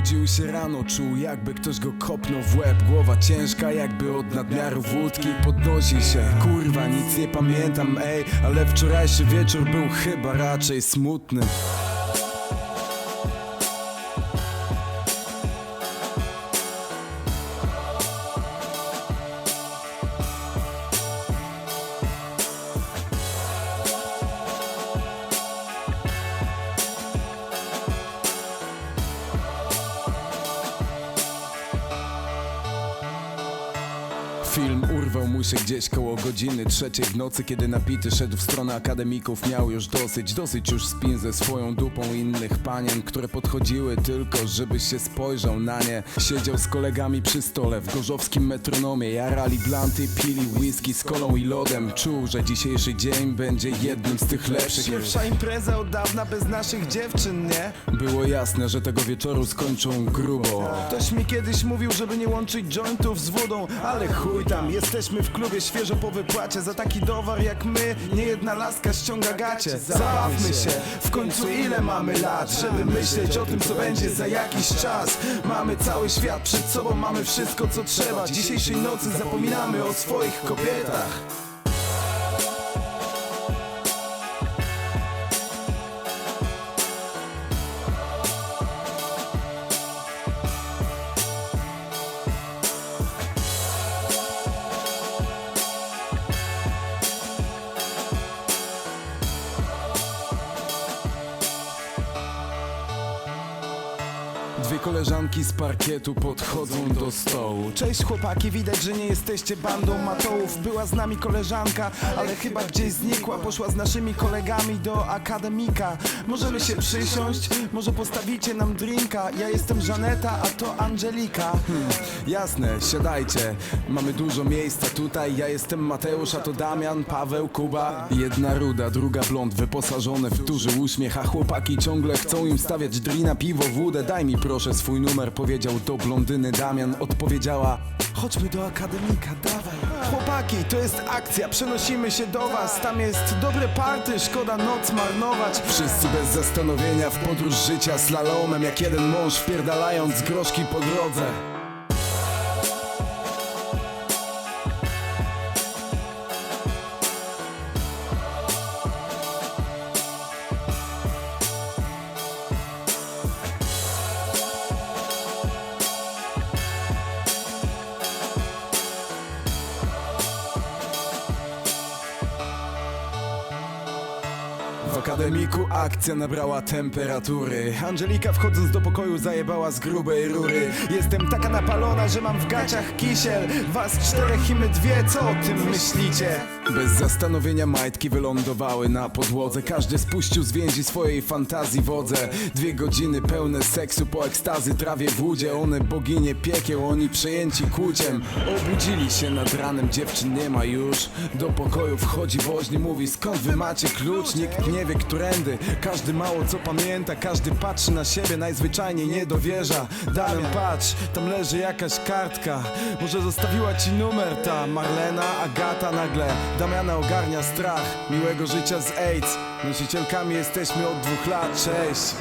Obudził się rano, czuł jakby ktoś go kopnął w łeb. Głowa ciężka jakby od nadmiaru wódki Podnosi się, kurwa nic nie pamiętam, ej Ale wczorajszy wieczór był chyba raczej smutny Film urwał mu się gdzieś koło godziny trzeciej w nocy Kiedy napity szedł w stronę akademików Miał już dosyć, dosyć już spin ze swoją dupą innych panien Które podchodziły tylko, żeby się spojrzał na nie. Siedział z kolegami przy stole w gorzowskim metronomie Jarali blanty, pili whisky z kolą i lodem. Czuł, że dzisiejszy dzień będzie jednym z tych lepszych. Pierwsza impreza od dawna bez naszych dziewczyn, nie? Było jasne, że tego wieczoru skończą grubo. Ktoś mi kiedyś mówił, żeby nie łączyć jointów z wodą Ale chuj tam, jesteśmy w klubie świeżo po wypłacie. Za taki dowar jak my, nie jedna laska ściąga gacie. Zabawmy się, w końcu ile mamy lat? Żeby myśleć o tym, co będzie za jakiś czas. Mamy cały świat przed sobą, mamy wszystko, co trzeba. Dzisiejszej nocy zapominamy o swoich kobietach Dwie koleżanki z parkietu podchodzą do stołu Cześć chłopaki, widać, że nie jesteście bandą matołów Była z nami koleżanka, ale chyba gdzieś znikła Poszła z naszymi kolegami do akademika Możemy się przysiąść, może postawicie nam drinka Ja jestem Żaneta, a to Angelika Jasne, siadajcie. Mamy dużo miejsca tutaj. Ja jestem Mateusz, a to Damian, Paweł, Kuba. Jedna ruda, druga blond, wyposażone w duży uśmiech, a chłopaki ciągle chcą im stawiać drina, piwo, wódę. Daj mi proszę swój numer, powiedział do blondyny Damian. Odpowiedziała. Chodźmy do akademika, dawaj Chłopaki, to jest akcja, przenosimy się do was Tam jest dobre party, szkoda noc marnować Wszyscy bez zastanowienia w podróż życia slalomem, jak jeden mąż wpierdalając groszki po drodze. Akademiku akcja nabrała temperatury. Angelika wchodząc do pokoju zajebała z grubej rury. Jestem taka napalona, że mam w gaciach kisiel. Was czterech i my dwie, co o tym myślicie? Bez zastanowienia majtki wylądowały na podłodze. Każdy spuścił z więzi swojej fantazji wodze. Dwie godziny pełne seksu po ekstazy trawie w łudzie. One boginie piekieł, oni przejęci kłuciem. Obudzili się nad ranem, dziewczyn nie ma już. Do pokoju wchodzi woźny, mówi skąd wy macie klucz? Nikt nie wie każdy mało co pamięta Każdy patrzy na siebie, najzwyczajniej nie dowierza. Damian patrz, tam leży jakaś kartka. Może zostawiła ci numer ta Marlena, Agata nagle. Damiana ogarnia strach Miłego życia z AIDS. Nosicielkami jesteśmy od dwóch lat, cześć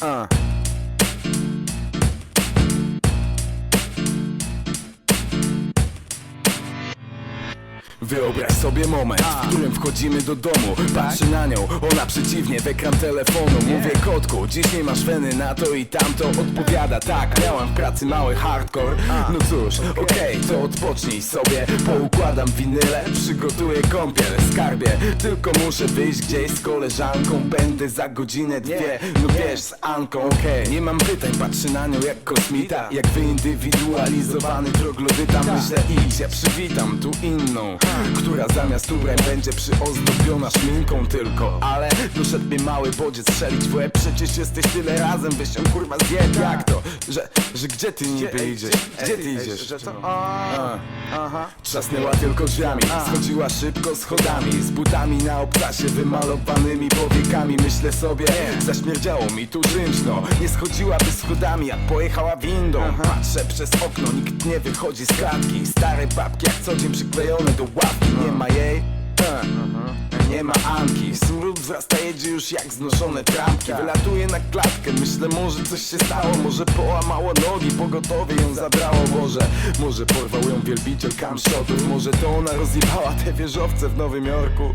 A. Wyobraź sobie moment, w którym wchodzimy do domu. Patrzę na nią, ona przeciwnie w ekran telefonu. Mówię kotku, dziś nie masz weny na to i tamto. Odpowiada tak, miałem w pracy mały hardcore. No cóż, okej, to odpocznij sobie. Poukładam winyle, przygotuję kąpiel Skarbie, tylko muszę wyjść gdzieś z koleżanką. Będę za godzinę, dwie, no wiesz, z Anką Okej, nie mam pytań, patrzę na nią jak kosmita. Jak wyindywidualizowany troglodyta. Myślę idź, ja przywitam tu inną Która zamiast ubrań będzie przyozdobiona szminką tylko. Ale doszedł mi mały bodziec strzelić w łeb. Przecież jesteś tyle razem, weź ją kurwa zjeb Jak to? Że, że gdzie ty niby idziesz? Gdzie ty idziesz? Że to... A. Aha. Trzasnęła tylko drzwiami, schodziła szybko schodami Z butami na obcasie wymalowanymi powiekami. Myślę sobie, zaśmierdziało mi tu czymś no. Nie schodziłaby schodami, a pojechała windą. Patrzę przez okno, nikt nie wychodzi z klatki. Stare babki jak co dzień przyklejone do ławki Nie ma jej, e, nie ma Anki. Smród wzrasta jedzie już jak znoszone trampki. Wylatuje na klatkę, myślę może coś się stało. Może połamało nogi, pogotowie ją zabrało. Boże, może porwał ją wielbiciel camshotów Może to ona rozjebała te wieżowce w Nowym Jorku